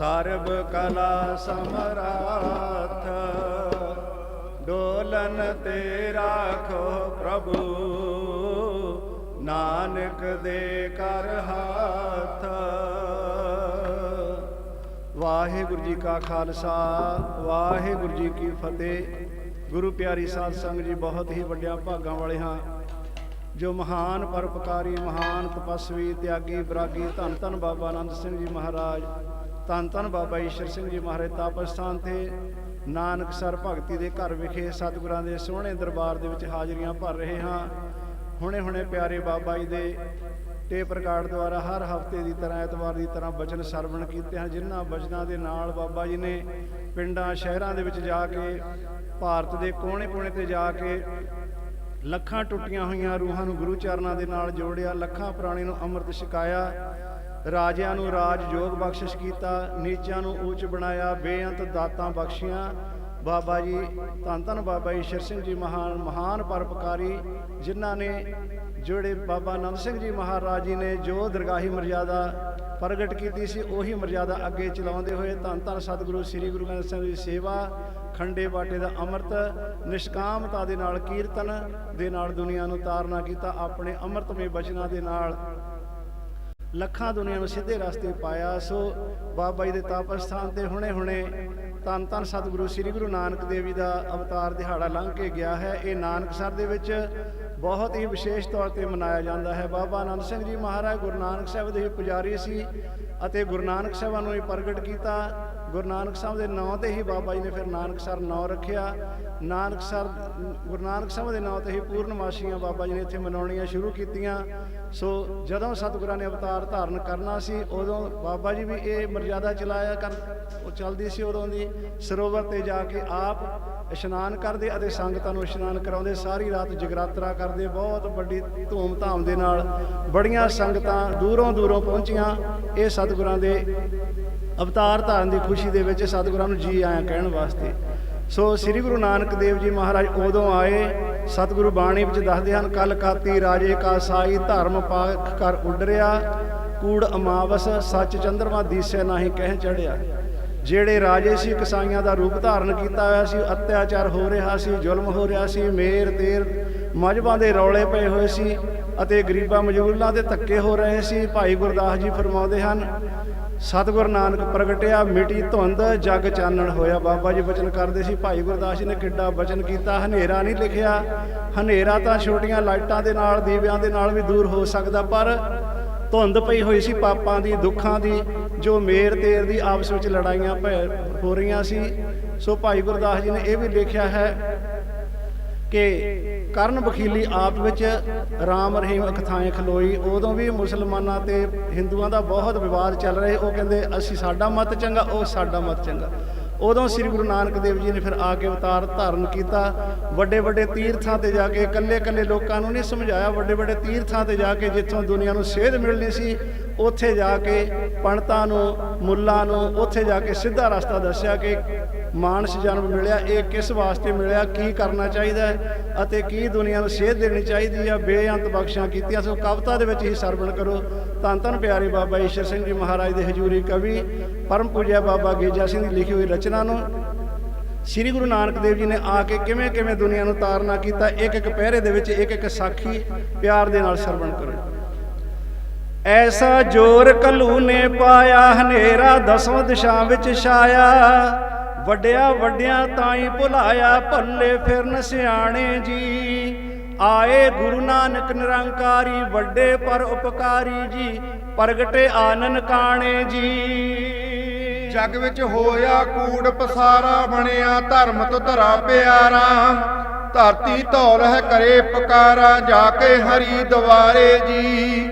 ਸਰਬ ਕਲਾ ਸਮਰਾਥ। ਡੋਲਨ ਤੇ ਰਾਖੋ ਪ੍ਰਭੂ, ਨਾਨਕ ਦੇ ਕਰ ਹਾਥ। ਵਾਹਿਗੁਰੂ ਜੀ ਕਾ ਖਾਲਸਾ, ਵਾਹਿਗੁਰੂ ਜੀ ਕੀ ਫਤਿਹ। ਗੁਰੂ ਪਿਆਰੀ ਸਾਧ ਸੰਗਤ ਜੀ, ਬਹੁਤ ਹੀ ਵੱਡਿਆਂ ਭਾਗਾਂ ਵਾਲੇ ਹਾਂ। ਜੋ ਮਹਾਨ ਪਰਪਕਾਰੀ ਮਹਾਨ ਤਪਸਵੀ, ਤਿਆਗੀ ਬਰਾਗੀ ਧੰਨ ਧੰਨ ਬਾਬਾ ਆਨੰਦ ਸਿੰਘ ਜੀ ਮਹਾਰਾਜ ਧੰਨ ਧੰਨ ਬਾਬਾ ਈਸ਼ਰ ਸਿੰਘ ਜੀ ਮਹਾਰਾਜ ਤਾਪਸਥਾਨ ਤੇ ਨਾਨਕ ਸਰ ਭਗਤੀ ਦੇ ਘਰ ਵਿਖੇ ਸਤਿਗੁਰਾਂ ਦੇ ਸੋਹਣੇ ਦਰਬਾਰ ਦੇ ਵਿੱਚ ਹਾਜ਼ਰੀਆਂ ਭਰ ਰਹੇ ਹਾਂ। ਹੁਣੇ ਹੁਣੇ ਪਿਆਰੇ ਬਾਬਾ ਜੀ ਦੇ ਟੇਪ ਰਿਕਾਰਡ ਦੁਆਰਾ ਹਰ ਹਫ਼ਤੇ ਦੀ ਤਰ੍ਹਾਂ, ਐਤਵਾਰ ਦੀ ਤਰ੍ਹਾਂ ਬਚਨ ਸਰਵਣ ਕੀਤੇ ਹਨ, ਜਿਨ੍ਹਾਂ ਬਚਨਾਂ ਦੇ ਨਾਲ ਬਾਬਾ ਜੀ ਨੇ ਪਿੰਡਾਂ, ਸ਼ਹਿਰਾਂ ਦੇ ਵਿੱਚ ਜਾ ਕੇ, ਭਾਰਤ ਦੇ ਕੋਨੇ-ਕੋਨੇ ਤੇ ਜਾ ਕੇ ਲੱਖਾਂ ਟੁੱਟੀਆਂ ਹੋਈਆਂ ਰੂਹਾਂ ਨੂੰ ਗੁਰੂ ਚਰਨਾਂ ਦੇ ਨਾਲ ਜੋੜਿਆ, ਲੱਖਾਂ ਪ੍ਰਾਣੀ ਨੂੰ ਅੰਮ੍ਰਿਤ ਛਕਾਇਆ ਰਾਜਿਆਂ ਨੂੰ ਰਾਜ ਯੋਗ ਬਖਸ਼ਿਸ਼ ਕੀਤਾ, ਨੀਚਿਆਂ ਨੂੰ ਉੱਚ ਬਣਾਇਆ, ਬੇਅੰਤ ਦਾਤਾਂ ਬਖਸ਼ੀਆਂ। ਬਾਬਾ ਜੀ, ਧੰਨ ਧੰਨ ਬਾਬਾ ਜੀ, ਸ਼ਰ ਸਿੰਘ ਜੀ ਮਹਾਨ ਮਹਾਨ ਪਰਪਕਾਰੀ ਜਿਨ੍ਹਾਂ ਨੇ ਜਿਹੜੇ ਬਾਬਾ ਆਨੰਦ ਸਿੰਘ ਜੀ ਮਹਾਰਾਜ ਜੀ ਨੇ ਜੋ ਦਰਗਾਹੀ ਮਰਜ਼ਾਦਾ ਪ੍ਰਗਟ ਕੀਤੀ ਸੀ, ਉਹੀ ਮਰਜ਼ਾਦਾ ਅੱਗੇ ਚਲਾਉਂਦੇ ਹੋਏ ਧੰਨ ਧੰਨ ਸਤਿਗੁਰੂ, ਸ੍ਰੀ ਗੁਰੂ ਗ੍ਰੰਥ ਸਾਹਿਬ ਦੀ ਸੇਵਾ, ਖੰਡੇ ਬਾਟੇ ਦਾ ਅੰਮ੍ਰਿਤ, ਨਿਸ਼ਕਾਮਤਾ ਦੇ ਨਾਲ ਕੀਰਤਨ ਦੇ ਨਾਲ ਦੁਨੀਆ ਨੂੰ ਤਾਰਨਾ ਕੀਤਾ, ਆਪਣੇ ਅੰਮ੍ਰਿਤਮਈ ਬਚਨਾਂ ਦੇ ਨਾਲ ਲੱਖਾਂ ਦੁਨੀਆ ਨੂੰ ਸਿੱਧੇ ਰਸਤੇ ਪਾਇਆ। ਸੋ ਬਾਬਾ ਜੀ ਦੇ ਤਪ ਸਥਾਨ ਤੇ ਹੁਣੇ-ਹੁਣੇ ਧੰਨ ਧੰਨ ਸਤਿਗੁਰੂ, ਸ੍ਰੀ ਗੁਰੂ ਨਾਨਕ ਦੇਵ ਜੀ ਦਾ ਅਵਤਾਰ ਦਿਹਾੜਾ ਲੰਘ ਕੇ ਗਿਆ ਹੈ। ਇਹ ਨਾਨਕਸਰ ਦੇ ਵਿੱਚ ਬਹੁਤ ਹੀ ਵਿਸ਼ੇਸ਼ ਤੌਰ ਤੇ ਮਨਾਇਆ ਜਾਂਦਾ ਹੈ। ਬਾਬਾ ਆਨੰਦ ਸਿੰਘ ਜੀ ਮਹਾਰਾਜ ਗੁਰੂ ਨਾਨਕ ਸਾਹਿਬ ਦੇ ਪੁਜਾਰੀ ਸੀ ਅਤੇ ਗੁਰੂ ਨਾਨਕ ਸਾਹਿਬਾਂ ਨੂੰ ਹੀ ਪ੍ਰਗਟ ਕੀਤਾ। ਗੁਰੂ ਨਾਨਕ ਸਾਹਿਬ ਦੇ ਨਾਂ ਤੇ ਹੀ ਬਾਬਾ ਜੀ ਨੇ ਫਿਰ ਨਾਨਕਸਰ ਨਾਂ ਰੱਖਿਆ। ਨਾਨਕਸਰ ਗੁਰੂ ਨਾਨਕ ਸਾਹਿਬ ਦੇ ਨਾਂ ਤੇ ਹੀ ਪੂਰਨਮਾਸ਼ੀਆਂ ਬਾਬਾ ਜੀ ਨੇ ਇੱਥੇ ਮਨਾਉਣੀਆਂ ਸ਼ੁਰੂ ਕੀਤੀਆਂ। ਸੋ ਜਦੋਂ ਸਤਿਗੁਰਾਂ ਨੇ ਅਵਤਾਰ ਧਾਰਨ ਕਰਨਾ ਸੀ, ਉਦੋਂ ਬਾਬਾ ਜੀ ਵੀ ਇਹ ਮਰਜ਼ਾਦਾ ਚਲਾਇਆ ਕਰ, ਉਹ ਚੱਲਦੀ ਸੀ ਉਦੋਂ ਦੀ। ਸਰੋਵਰ ਤੇ ਜਾ ਕੇ ਆਪ ਇਸ਼ਨਾਨ ਕਰਦੇ ਅਤੇ ਸੰਗਤਾਂ ਨੂੰ ਇਸ਼ਨਾਨ ਕਰਾਉਂਦੇ। ਸਾਰੀ ਰਾਤ ਜਗਰਾਤਰਾ ਕਰਦੇ, ਬਹੁਤ ਵੱਡੀ ਧੂਮ-ਧਾਮ ਦੇ ਨਾਲ। ਬੜੀਆਂ ਸੰਗਤਾਂ ਦੂਰੋਂ ਦੂਰੋਂ ਪਹੁੰਚੀਆਂ। ਇਹ ਸਤਿਗੁਰਾਂ ਦੇ ਅਵਤਾਰ ਧਾਰਨ ਦੀ ਖੁਸ਼ੀ ਦੇ ਵਿੱਚ ਸਤਿਗੁਰਾਂ ਨੂੰ ਜੀ ਆਇਆਂ ਕਹਿਣ ਵਾਸਤੇ। ਸੋ ਸ੍ਰੀ ਗੁਰੂ ਨਾਨਕ ਦੇਵ ਜੀ ਮਹਾਰਾਜ ਉਦੋਂ ਆਏ, ਸਤਿਗੁਰੂ ਬਾਣੀ ਵਿੱਚ ਦੱਸਦੇ ਹਨ ਕਲ ਕਾਤੀ ਰਾਜੇ ਕਾ ਸਾਈ ਧਰਮ ਪਾਖ ਕਰ ਉੱਡਰਿਆ, ਕੂੜ ਅਮਾਵਸ ਸੱਚ ਚੰਦਰਮਾ ਦੀਸੇ ਨਾਹੀ ਕਹਿ ਚੜਿਆ ਜਿਹੜੇ ਰਾਜੇ ਸੀ ਕਸਾਈਆਂ ਦਾ ਰੂਪ ਧਾਰਨ ਕੀਤਾ ਹੋਇਆ ਸੀ, ਅਤਿਆਚਾਰ ਹੋ ਰਿਹਾ ਸੀ, ਜ਼ੁਲਮ ਹੋ ਰਿਹਾ ਸੀ, ਮੇਰ ਤੇਰ ਮਜਬਾਂ ਦੇ ਰੌਲੇ ਪਏ ਹੋਏ ਸੀ ਅਤੇ ਗਰੀਬਾਂ ਮਜੂਰਾਂ ਦੇ ਧੱਕੇ ਹੋ ਰਹੇ ਸੀ। ਭਾਈ ਗੁਰਦਾਸ ਜੀ ਫਰਮਾਉਂਦੇ ਹਨ ਸਤਿਗੁਰ ਨਾਨਕ ਪ੍ਰਗਟਿਆ, ਮਿਟੀ ਧੁੰਦ ਜਗ ਚਾਨਣ ਹੋਇਆ। ਬਾਬਾ ਜੀ ਬਚਨ ਕਰਦੇ ਸੀ, ਭਾਈ ਗੁਰਦਾਸ ਜੀ ਨੇ ਕਿੱਡਾ ਬਚਨ ਕੀਤਾ। ਹਨੇਰਾ ਨਹੀਂ ਲਿਖਿਆ। ਹਨੇਰਾ ਤਾਂ ਛੋਟੀਆਂ ਲਾਈਟਾਂ ਦੇ ਨਾਲ, ਦੀਵਿਆਂ ਦੇ ਨਾਲ ਵੀ ਦੂਰ ਹੋ ਸਕਦਾ, ਪਰ ਧੁੰਦ ਪਈ ਹੋਈ ਸੀ ਪਾਪਾਂ ਦੀ, ਦੁੱਖਾਂ ਦੀ, ਜੋ ਮੇਰ ਤੇਰ ਦੀ ਆਪਸ ਵਿੱਚ ਲੜਾਈਆਂ ਭੈ, ਹੋ ਰਹੀਆਂ ਸੀ। ਸੋ ਭਾਈ ਗੁਰਦਾਸ ਜੀ ਨੇ ਇਹ ਵੀ ਲਿਖਿਆ ਹੈ ਕਿ ਕਰਨ ਬਖੀਲੀ ਆਪ ਵਿੱਚ ਰਾਮ ਰਹੀਮ ਅਖਥਾਏ ਖਲੋਈ। ਉਦੋਂ ਵੀ ਮੁਸਲਮਾਨਾਂ ਤੇ ਹਿੰਦੂਆਂ ਦਾ ਬਹੁਤ ਵਿਵਾਦ ਚੱਲ ਰਿਹਾ ਉਹ ਕਹਿੰਦੇ, ਅਸੀਂ ਸਾਡਾ ਮਤ ਚੰਗਾ, ਉਹ ਸਾਡਾ ਮਤ ਚੰਗਾ। ਉਦੋਂ ਸ੍ਰੀ ਗੁਰੂ ਨਾਨਕ ਦੇਵ ਜੀ ਨੇ ਫਿਰ ਆ ਕੇ ਅਵਤਾਰ ਧਾਰਨ ਕੀਤਾ। ਵੱਡੇ ਵੱਡੇ ਤੀਰਥਾਂ ਤੇ ਜਾ ਕੇ ਇਕੱਲੇ ਇਕੱਲੇ ਲੋਕਾਂ ਨੂੰ ਨਹੀਂ ਸਮਝਾਇਆ। ਵੱਡੇ ਵੱਡੇ ਤੀਰਥਾਂ ਤੇ ਜਾ ਕੇ ਜਿੱਥੋਂ ਦੁਨੀਆ ਨੂੰ ਸੇਧ ਮਿਲਣੀ ਸੀ ਉੱਥੇ ਜਾ ਕੇ ਪੰਡਤਾਂ ਨੂੰ, ਮੁੱਲਾਂ ਨੂੰ, ਉੱਥੇ ਜਾ ਕੇ ਸਿੱਧਾ ਰਸਤਾ ਦੱਸਿਆ ਕਿ ਮਾਨਸ ਜਨਮ ਮਿਲਿਆ, ਇਹ ਕਿਸ ਵਾਸਤੇ ਮਿਲਿਆ, ਕੀ ਕਰਨਾ ਚਾਹੀਦਾ ਹੈ ਅਤੇ ਕੀ ਦੁਨੀਆ ਨੂੰ ਸੇਧ ਦੇਣੀ ਚਾਹੀਦੀ ਆ, ਬੇਅੰਤ ਬਖਸ਼ਾਂ ਕੀਤੀਆਂ। ਸੋ ਕਵਿਤਾ ਦੇ ਵਿੱਚ ਹੀ ਸਰਵਣ ਕਰੋ। ਧੰਨ ਧੰਨ ਪਿਆਰੇ ਬਾਬਾ ਈਸ਼ਰ ਸਿੰਘ ਜੀ ਮਹਾਰਾਜ ਦੇ ਹਜ਼ੂਰੀ ਕਵੀ, ਪਰਮ ਪੂਜਿਆ ਬਾਬਾ ਗੇਜਾ ਸਿੰਘ ਦੀ ਲਿਖੀ ਹੋਈ ਰਚਨਾ ਨੂੰ ਸ੍ਰੀ ਗੁਰੂ ਨਾਨਕ ਦੇਵ ਜੀ ਨੇ ਆ ਕੇ ਕਿਵੇਂ ਕਿਵੇਂ ਦੁਨੀਆ ਨੂੰ ਤਾਰਨਾ ਕੀਤਾ ਇੱਕ ਇੱਕ ਪਹਿਰੇ ਦੇ ਵਿੱਚ ਇੱਕ ਇੱਕ ਸਾਖੀ ਪਿਆਰ ਦੇ ਨਾਲ ਸਰਵਣ ਕਰੋ। ਐਸਾ ਜੋਰ ਕਲੂ ਨੇ ਪਾਇਆ, ਹਨੇਰਾ ਦਸੋਂ ਦਿਸ਼ਾ ਵਿੱਚ ਛਾਇਆ। ਵੱਡਿਆ ਵੱਡਿਆਂ ਤਾਈ ਭੁਲਾਇਆ ਭੱਲੇ ਫਿਰਨ ਸਿਆਣੇ ਜੀ। ਆਏ ਗੁਰੂ ਨਾਨਕ ਨਿਰੰਕਾਰੀ, ਵੱਡੇ ਪਰ ਉਪਕਾਰੀ ਜੀ, ਪ੍ਰਗਟੇ ਆਨਨ ਕਾਣੇ ਜੀ। ਜਗ ਵਿੱਚ ਹੋਇਆ ਕੂੜ ਪਸਾਰਾ, ਬਣਿਆ ਧਰਮ ਤੋਂ ਧਰਾ ਪਿਆਰਾ। ਧਰਤੀ ਧੌਲ ਹੈ ਕਰੇ ਪਕਾਰਾ, ਜਾ ਕੇ ਹਰੀ ਦਵਾਰੇ ਜੀ।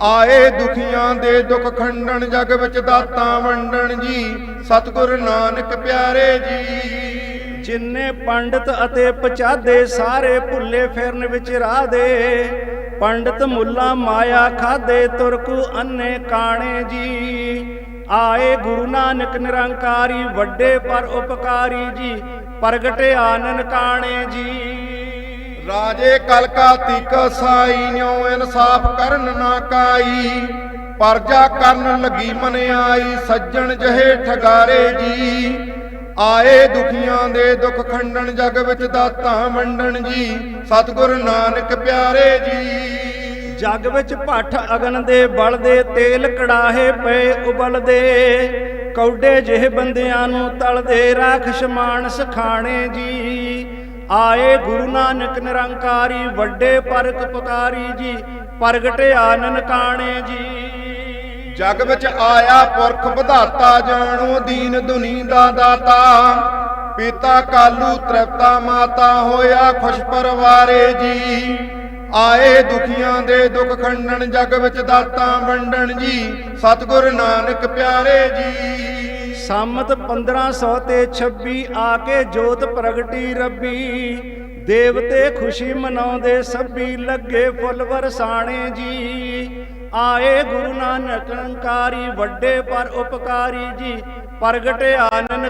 ਆਏ ਦੁਖੀਆਂ ਦੇ ਦੁੱਖ ਖੰਡਣ ਜਗ ਵਿੱਚ ਦਾਤਾਂ ਵੰਡਣ ਜੀ। ਸਤਿਗੁਰ ਨਾਨਕ ਪਿਆਰੇ ਜੀ। ਜਿੰਨੇ ਪੰਡਤ ਅਤੇ ਪਚਾਦੇ ਸਾਰੇ ਭੁੱਲੇ ਫਿਰਨ ਵਿੱਚ ਰਾਹ ਦੇ। ਪੰਡਤ ਮੁੱਲਾ ਮਾਇਆ ਖਾਦੇ ਤੁਰਕੂ ਅੰਨੇ ਕਾਣੇ ਜੀ। ਆਏ ਗੁਰੂ ਨਾਨਕ ਨਿਰੰਕਾਰੀ, ਵੱਡੇ ਪਰ ਉਪਕਾਰੀ ਜੀ। ਪ੍ਰਗਟੇ ਆਨਨ ਕਾਣੇ ਜੀ। ਰਾਜੇ ਕਲਕਾ ਤਿਕ ਸਾਈ, ਨਿਉ ਇਨਸਾਫ ਕਰਨ ਨਾ ਕਾਈ। ਪਰਜਾ ਕਰਨ ਲੱਗੀ ਮਨ ਆਈ, ਸੱਜਣ ਜਹੇ ਠਗਾਰੇ ਜੀ। ਆਏ ਦੁਖੀਆਂ ਦੇ ਦੁੱਖ ਖੰਡਨ ਜਗ ਵਿੱਚ ਦਾਤਾਂ ਵੰਡਣ ਜੀ। ਸਤਿਗੁਰ ਨਾਨਕ ਪਿਆਰੇ ਜੀ। ਜਗ ਵਿੱਚ ਭੱਠ ਅਗਨ ਦੇ ਬਲਦੇ ਤੇਲ ਕੜਾਹੇ ਪਏ ਉਬਲਦੇ ਕੌਡੇ ਜਿਹੇ ਬੰਦਿਆਂ ਨੂੰ ਤਲਦੇ, ਰਾਖਸ਼ ਮਾਨਸ ਖਾਣੇ ਜੀ। ਆਏ ਗੁਰੂ ਨਾਨਕ ਨਿਰੰਕਾਰੀ, ਵੱਡੇ ਪਰਖ ਪੁਕਾਰੀ ਜੀ, ਪ੍ਰਗਟੇ ਆਨਨ ਜੀ। ਜਗ ਵਿੱਚ ਆਇਆ ਪੁਰਖ ਵਧਾਤਾ, ਜਾਣੋ ਦੀਨ ਦੁਨੀ ਦਾ ਦਾਤਾ। ਪਿਤਾ ਕਾਲੂ ਤ੍ਰਿਪਤਾ ਮਾਤਾ ਹੋਇਆ ਖੁਸ਼ ਪਰਵਾਰੇ ਜੀ। ਆਏ ਦੁਖੀਆਂ ਦੇ ਦੁੱਖ ਖੰਡਣ ਜਗ ਵਿੱਚ ਦਾਤਾ ਵੰਡਣ ਜੀ। ਸਤਿਗੁਰ ਨਾਨਕ ਪਿਆਰੇ ਜੀ। ਸੰਮਤ 1500 ਤੇ 26 ਆ ਕੇ ਜੋਤ ਪ੍ਰਗਟੀ ਰੱਬੀ। ਦੇਵਤੇ ਖੁਸ਼ੀ ਮਨਾਉਂਦੇ ਸਭੀ, ਲੱਗੇ ਫੁੱਲ ਵਰਸਾਣੇ ਜੀ। ਆਏ ਗੁਰੂ ਨਾਨਕ ਨਿਰੰਕਾਰੀ ਵੱਡੇ ਪਰ ਉਪਕਾਰੀ ਜੀ, ਪ੍ਰਗਟੇ ਆਨਨ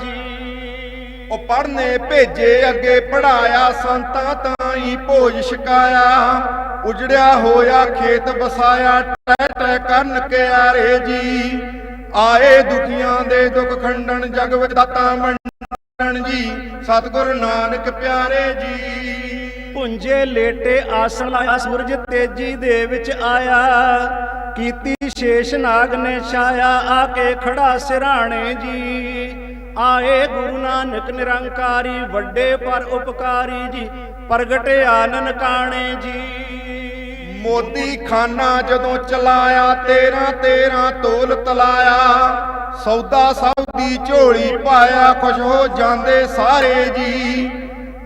ਜੀ। ਉਹ ਪੜਨੇ ਭੇਜੇ, ਅੱਗੇ ਪੜਾਇਆ ਸੰਤਾਂ ਤਾਈ ਭੋਜ ਛਕਾਇਆ। ਉਜੜਿਆ ਹੋਇਆ ਖੇਤ ਵਸਾਇਆ ਟੈ ਟੈ ਕਰਨ ਕਿਆਰੇ ਜੀ। ਆਏ ਦੁਖੀਆਂ ਦੇ ਦੁੱਖ ਖੰਡਨ, ਜਗ ਵਿੱਚ ਦਾਤਾ ਵੰਡਣ ਜੀ। ਸਤਿਗੁਰ ਨਾਨਕ ਪਿਆਰੇ ਜੀ। ਪੁੰਜੇ ਲੇਟੇ ਆਸਣ ਲਾਇਆ, ਸੂਰਜ ਤੇਜੀ ਦੇ ਵਿੱਚ ਆਇਆ। ਕੀਤੀ ਸ਼ੇਸ਼ ਨਾਗ ਨੇ ਛਾਇਆ ਆ ਕੇ ਖੜਾ ਸਿਰਾਣੇ ਜੀ। ਆਏ ਗੁਰੂ ਨਾਨਕ ਨਿਰੰਕਾਰੀ, ਵੱਡੇ ਪਰ ਉਪਕਾਰੀ ਜੀ ਪ੍ਰਗਟੇ ਆਨਨ ਕਾਣੇ ਜੀ। ਮੋਦੀ ਖਾਨਾ ਜਦੋਂ ਚਲਾਇਆ 13 13 ਤੋਲ ਤਲਾਇਆ। ਸੌਦਾ ਸੌਦੀ ਝੋਲੀ ਪਾਇਆ, ਖੁਸ਼ ਹੋ ਜਾਂਦੇ ਸਾਰੇ ਜੀ।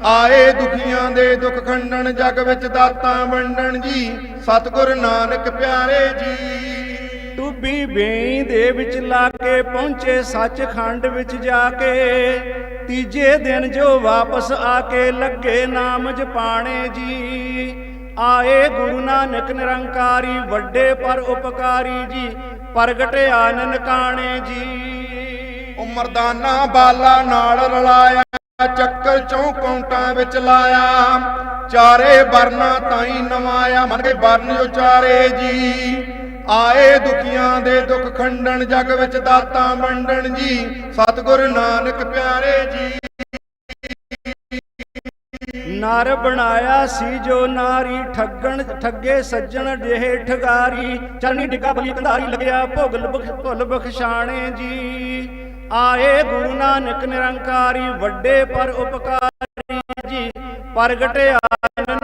ਆਏ ਦੁਖੀਆਂ ਦੇ ਦੁੱਖ ਖੰਡਨ ਜਗ ਵਿੱਚ ਦਾਤਾਂ ਵੰਡਣ ਜੀ। ਸਤਿਗੁਰ ਨਾਨਕ ਪਿਆਰੇ ਜੀ। ਟੁੱਬੀ ਬੇਈ ਦੇ ਵਿੱਚ ਲਾ ਕੇ ਪਹੁੰਚੇ, ਸੱਚਖੰਡ ਵਿੱਚ ਜਾ ਕੇ। ਤੀਜੇ ਦਿਨ ਜੋ ਵਾਪਸ ਆ ਕੇ ਲੱਗੇ ਨਾਮ ਜਪਾਣੇ ਜੀ। ਆਏ ਗੁਰੂ ਨਾਨਕ ਨਿਰੰਕਾਰੀ, ਵੱਡੇ ਪਰ ਉਪਕਾਰੀ ਜੀ, ਪ੍ਰਗਟੇ ਆਨਨ ਕਾਣੇ ਜੀ। ਉਹ ਬਾਲਾ ਨਾਲ ਰਲਾਇਆ, ਚੱਕਰ ਚੌਂ ਕੌਂਟਾਂ ਵਿੱਚ ਲਾਇਆ। ਚਾਰੇ ਵਰਨਾ ਤਾਈ ਨਵਾਇਆ, ਮਨ ਕੇ ਵਰਨ ਉਚਾਰੇ ਜੀ। ਆਏ ਦੁਖੀਆਂ ਦੇ ਦੁੱਖ ਖੰਡਣ, ਜਗ ਵਿੱਚ ਦਾਤਾਂ ਵੰਡਣ ਜੀ। ਸਤਿਗੁਰ ਨਾਨਕ ਪਿਆਰੇ ਜੀ। ਨਰ ਬਣਾਇਆ ਸੀ ਜੋ ਨਾਰੀ ਠੱਗਣ, ਠੱਗੇ ਸੱਜਣ ਜਿਹੇ ਠਗਾਰੀ। ਚਰਨੀ ਡਿੱਗਾ ਬਲੀ ਕੰਧਾਰੀ ਲੱਗਿਆ ਭੋਗਲ ਭੁੱਲ ਬਖਸ਼ਾਣੇ ਜੀ। ਆਏ ਗੁਰੂ ਨਾਨਕ ਨਿਰੰਕਾਰੀ, ਵੱਡੇ ਪਰ ਉਪਕਾਰੀ ਜੀ। ਪ੍ਰਗਟੇ ਆਨਨ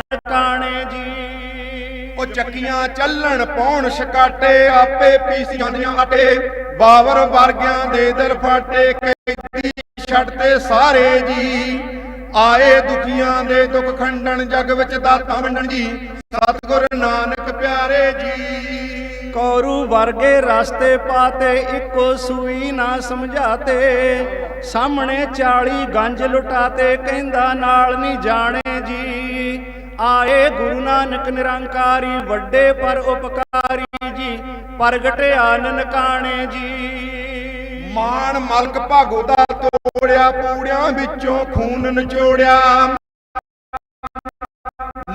ਜੀ। ਉਹ ਚੱਕੀਆਂ ਚੱਲਣ, ਪੌਣ ਛਕਾਟੇ, ਆਪੇ ਪੀਸ ਜਾਂਦੀਆਂ ਆਟੇ। ਬਾਵਰ ਵਰਗਿਆਂ ਦੇ ਦਿਲ ਫਾਟੇ, ਕੈਦੀ ਛੱਡਤੇ ਸਾਰੇ ਜੀ। ਆਏ ਦੁਖੀਆਂ ਦੇ ਦੁੱਖ ਖੰਡਨ ਜਗ ਵਿੱਚ ਦਾਤਾਂ ਵੰਡਣ ਜੀ। ਸਤਿਗੁਰ ਨਾਨਕ ਪਿਆਰੇ ਜੀ। ਕੌਰੂ ਵਰਗੇ ਰਸਤੇ ਪਾਤੇ ਇੱਕੋ ਸੂਈ ਨਾ ਸਮਝਾਤੇ। ਸਾਹਮਣੇ 40 ਗੰਜ ਲੁਟਾਤੇ ਕਹਿੰਦਾ ਨਾਲ ਨਹੀਂ ਜਾਣੇ ਜੀ। ਆਏ ਗੁਰੂ ਨਾਨਕ ਨਿਰੰਕਾਰੀ ਵੱਡੇ ਪਰ ਉਪਕਾਰੀ ਜੀ। ਪ੍ਰਗਟੇ ਆਨਨ ਕਾਣੇ ਜੀ। ਮਾਨ ਮਲਕ ਭਾਗੋ ਦਾ ਤੋੜਿਆ, ਪੂੜਿਆਂ ਵਿੱਚੋਂ ਖੂਨ ਨਿਚੋੜਿਆ।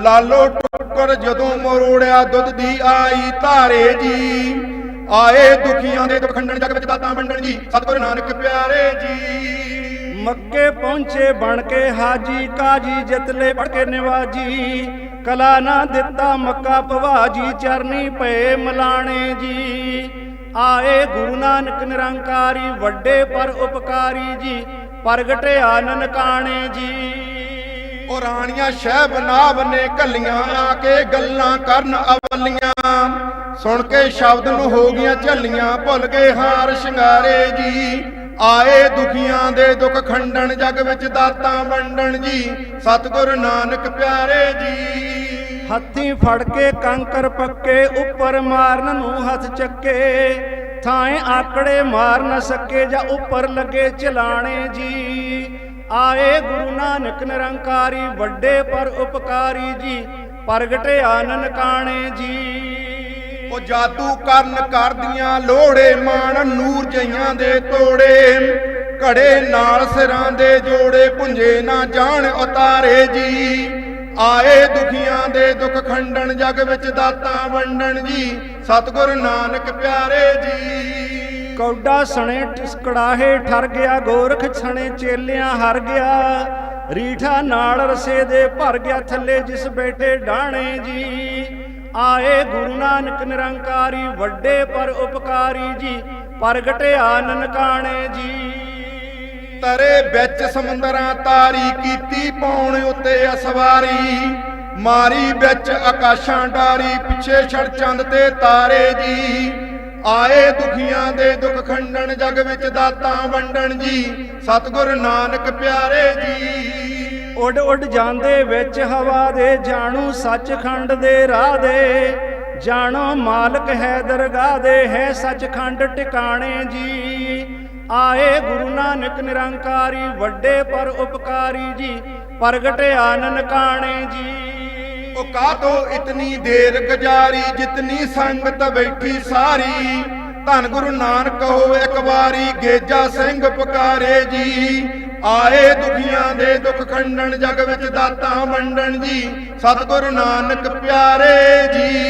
ਲਾਲੋ ਟੁੱਕਰ ਜਦੋਂ ਮਰੋੜਿਆ, ਦੁੱਧ ਦੀ ਆਈ ਧਾਰੇ ਜੀ। ਆਏ ਦੁਖੀਆਂ ਦੇ ਦੁੱਖ ਜਗ ਵਿੱਚ ਦਾਤਾਂ ਵੰਡਣ ਜੀ। ਸਤਿਗੁਰ ਨਾਨਕ ਪਿਆਰੇ ਜੀ। ਮੱਕੇ ਪਹੁੰਚੇ, ਬਣ ਕੇ ਹਾਜੀ, ਕਾਜੀ, ਜਤਲੇ ਪੜ ਕੇ ਨਿਵਾਜੀ। ਕਲਾ ਨਾ ਦਿੱਤਾ, ਮੱਕਾ ਭਵਾਜੀ ਚਰਨੀ ਪਏ ਮਲਾਣੇ ਜੀ। ਆਏ ਗੁਰੂ ਨਾਨਕ ਨਿਰੰਕਾਰੀ, ਵੱਡੇ ਪਰ ਉਪਕਾਰੀ ਜੀ, ਪ੍ਰਗਟੇ ਆਨਨ ਜੀ। ਉਹ ਰਾਣੀਆਂ ਸ਼ਹਿਬਨਾਬ ਨੇ ਕੱਲੀਆਂ ਆ ਕੇ ਗੱਲਾਂ ਕਰਨ ਅਵਲੀਆਂ। ਸੁਣ ਕੇ ਸ਼ਬਦ ਨੂੰ ਹੋ ਗਈਆਂ ਝੱਲੀਆਂ, ਭੁੱਲ ਗਏ ਹਾਰ ਸ਼ਿੰਗਾਰੇ ਜੀ। ਆਏ ਦੁਖੀਆਂ ਦੇ ਦੁੱਖ ਖੰਡਣ, ਜਗ ਵਿੱਚ ਦਾਤਾਂ ਵੰਡਣ ਜੀ। ਸਤਿਗੁਰ ਨਾਨਕ ਪਿਆਰੇ ਜੀ। ਹੱਥੀ ਫੜ ਕੇ ਕੰਕਰ ਪੱਕੇ, ਉੱਪਰ ਮਾਰਨ ਨੂੰ ਹੱਥ ਚੱਕੇ। ਥਾਏ ਆਕੜੇ ਮਾਰ ਨਾ ਸਕੇ ਜਾਂ ਉੱਪਰ ਲੱਗੇ ਚਲਾਣੇ ਜੀ। ਆਏ ਗੁਰੂ ਨਾਨਕ ਨਿਰੰਕਾਰੀ, ਵੱਡੇ ਪਰ ਉਪਕਾਰੀ ਜੀ, ਪ੍ਰਗਟੇ ਆਨਨ ਕਾਣੇ ਜੀ। ਉਹ ਜਾਦੂ ਕਰਨ ਕਰਦੀਆਂ ਲੋੜੇ ਮਾਣ ਨੂਰ ਜਈਆਂ ਦੇ ਤੋੜੇ। ਘੜੇ ਨਾਲ ਸਿਰਾਂ ਦੇ ਜੋੜੇ ਪੁੰਜੇ ਨਾ ਜਾਣ ਉਤਾਰੇ ਜੀ। ਆਏ ਦੁਖੀਆਂ ਦੇ ਦੁੱਖ ਖੰਡਨ ਜਗ ਵਿੱਚ ਦਾਤਾਂ ਵੰਡਣ ਜੀ। ਸਤਿਗੁਰ ਨਾਨਕ ਪਿਆਰੇ ਜੀ। ਕੌਡਾ ਸਣੇ ਕੜਾਹੇ ਠਰ ਗਿਆ, ਗੋਰਖ ਛਣੇ ਚੇਲਿਆਂ ਹਰ ਗਿਆ। ਰੀਠਾ ਨਾਲ ਰਸੇ ਦੇ ਭਰ ਗਿਆ, ਥੱਲੇ ਜਿਸ ਬੈਠੇ ਡਾਣੇ ਜੀ। ਆਏ ਗੁਰੂ ਨਾਨਕ ਨਿਰੰਕਾਰੀ, ਵੱਡੇ ਪਰ ਉਪਕਾਰੀ ਜੀ। ਪ੍ਰਗਟਿਆ ਨਨਕਾਣੇ ਜੀ। ਤਰੇ ਵਿੱਚ ਸਮੁੰਦਰਾਂ ਤਾਰੀ ਕੀਤੀ ਪੌਣ ਉੱਤੇ ਅਸਵਾਰੀ। ਮਾਰੀ ਵਿੱਚ ਆਕਾਸ਼ਾਂ ਡਾਰੀ, ਪਿੱਛੇ ਛੜ ਚੰਦ ਤੇ ਤਾਰੇ ਜੀ। ਆਏ ਦੁਖੀਆਂ ਦੇ ਦੁੱਖ ਖੰਡਨ ਜਗ ਵਿੱਚ ਦਾਤਾਂ ਵੰਡਣ ਜੀ। ਸਤਿਗੁਰ ਨਾਨਕ ਪਿਆਰੇ ਜੀ। ਉੱਡ ਉੱਡ ਜਾਂਦੇ ਵਿੱਚ ਹਵਾ ਦੇ, ਜਾਣੂ ਸੱਚਖੰਡ ਦੇ ਰਾਹ ਦੇ। ਜਾਣੋ ਮਾਲਕ ਹੈ ਦਰਗਾਹ ਦੇ, ਹੈ ਸੱਚਖੰਡ ਟਿਕਾਣੇ ਜੀ। ਆਏ ਗੁਰੂ ਨਾਨਕ ਨਿਰੰਕਾਰੀ, ਵੱਡੇ ਪਰ ਉਪਕਾਰੀ ਜੀ, ਪ੍ਰਗਟ ਆਨਨ ਜੀ। ਉਹ ਕਾਤੋਂ ਇਤਨੀ ਦੇਰ ਗੁਜ਼ਾਰੀ, ਜਿਤਨੀ ਸੰਗਤ ਬੈਠੀ ਸਾਰੀ। ਧੰਨ ਗੁਰੂ ਨਾਨਕ ਹੋ ਇੱਕ ਵਾਰੀ, ਗੇਜਾ ਸਿੰਘ ਪੁਕਾਰੇ ਜੀ। ਆਏ ਦੁਖੀਆਂ ਦੇ ਦੁੱਖ ਖੰਡਣ, ਜਗ ਵਿੱਚ ਦਾਤਾਂ ਵੰਡਣ ਜੀ। ਸਤਿਗੁਰੂ ਨਾਨਕ ਪਿਆਰੇ ਜੀ।